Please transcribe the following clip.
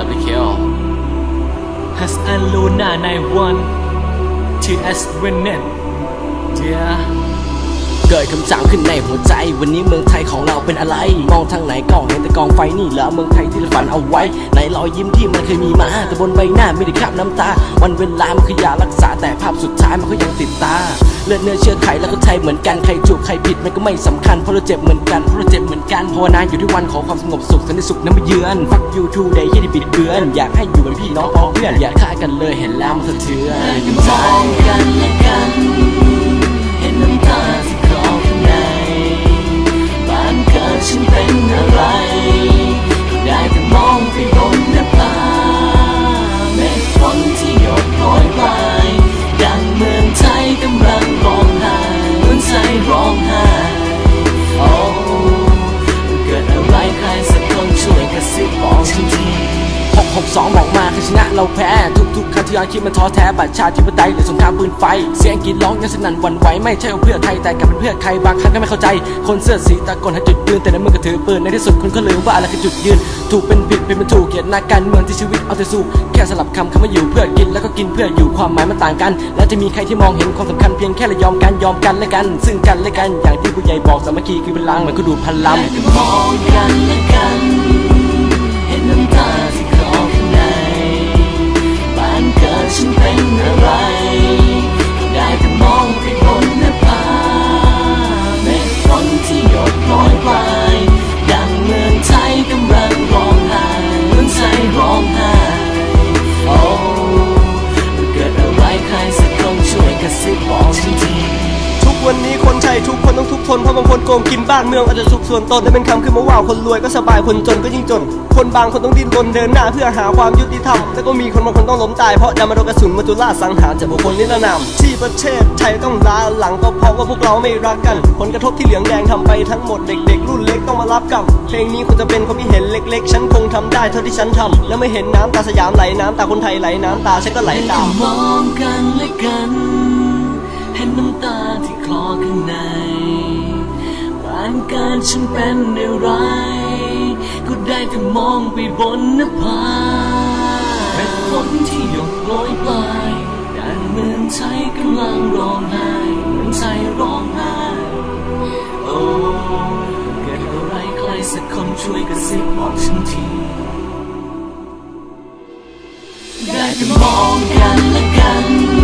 Lovely kill. Has a Luna 91 TS winning. Yeah. เกิดคำถามขึ้นในหัวใจ วันนี้เมืองไทยของเราเป็นอะไร มองทางไหนก็เห็นแต่กองไฟนี่เหรอเมืองไทยที่เราฝันเอาไว้ ในรอยยิ้มที่มันเคยมีมา แต่บนใบหน้าไม่ได้คราบน้ำตา วันเวลามันคือยารักษาแต่ภาพสุดท้ายมันก็ยังติดตาเลือดเนื้อเชื้อไขแล้วก็ไทยเหมือนกันใครถูกใครผิดมันก็ไม่สำคัญเพราะเราเจ็บเหมือนกันเพราะเราเจ็บเหมือนกันภาวนาอยู่ที่วันขอความสงบสุขสันติสุขนั้นมาเยือน fuck you two day ที่ได้บิดเบือนอยากให้อยู่เป็นพี่น้องพ้องเพื่อนอย่าฆ่ากันเลยเห็นแล้วมันสะเทือนมองกัน 62บอกมาคือชนะเราแพ้ ทุกๆครั้งที่ย้อนคิดมันท้อแท้บัตรชาติธิปไตยหรือสงครามปืนไฟ เสียงกรีดร้องยังสนั่นหวั่นไหวไม่ใช่เพื่อไทยแต่กลับเป็นเพื่อใครบางครั้งก็ไม่เข้าใจ คนเสื้อสีตะโกนหาจุดยืนแต่ในมือก็ถือปืนในที่สุดคนก็ลืมว่าอะไรคือจุดยืน ถูกเป็นผิดเป็นเป็นถูกเกียดนักการเมืองที่ชีวิตเอาแต่สู้แค่สลับคำคำว่าอยู่เพื่อกินแล้วก็กินเพื่ออยู่ความหมายมันต่างกัน แล้วจะมีใครที่มองเห็นความสำคัญเพียงแค่เรายอมกันยอมกันและกัน ซึ่งกันและกันอย่างที่ผู้ใหญ่บอกสามัคคีคือพลังมันก็ดูพลังมองกัน วันนี้คนไทยทุกคนต้องทุกข์ทนเพราะบางคนโกงกินบ้านเมืองอาจจะสุขส่วนตนแต่เป็นคำขึ้นมาว่าคนรวยก็สบายคนจนก็ยิ่งจน คนบางคนต้องดิ้นรนเดินหน้าเพื่อหาความยุติธรรมแต่ก็มีคนบางคนต้องล้มตายเพราะดามาโดนกระสุนมาจุล่าสังหารจากบุคคลนิรนามที่ประเทศไทยต้องล้าหลังก็เพราะว่าพวกเราไม่รักกัน ผลกระทบที่เหลืองแดงทำไปทั้งหมดเด็ก ๆ รุ่นเล็กต้องมารับกรรมเพลงนี้คงจะเป็นความเห็นเล็ก ๆ ฉันคงทำได้เท่าที่ฉันทำและไม่เห็นน้ำตาสยามไหลน้ำตาคนไทยไหลน้ำตาฉันก็ไหลตามมองกันแล การฉันเป็นอะไร ก็ได้แต่มองไปบนน้าเป็นฝนที่หยดโปรยปลายดังเมืองไทยกำลังร้องไห้เหมือนใจร้องไห้โอ้เกิดอะไรใครสักคนช่วยกระซิบบอกฉันทีได้แต่มองกันและกัน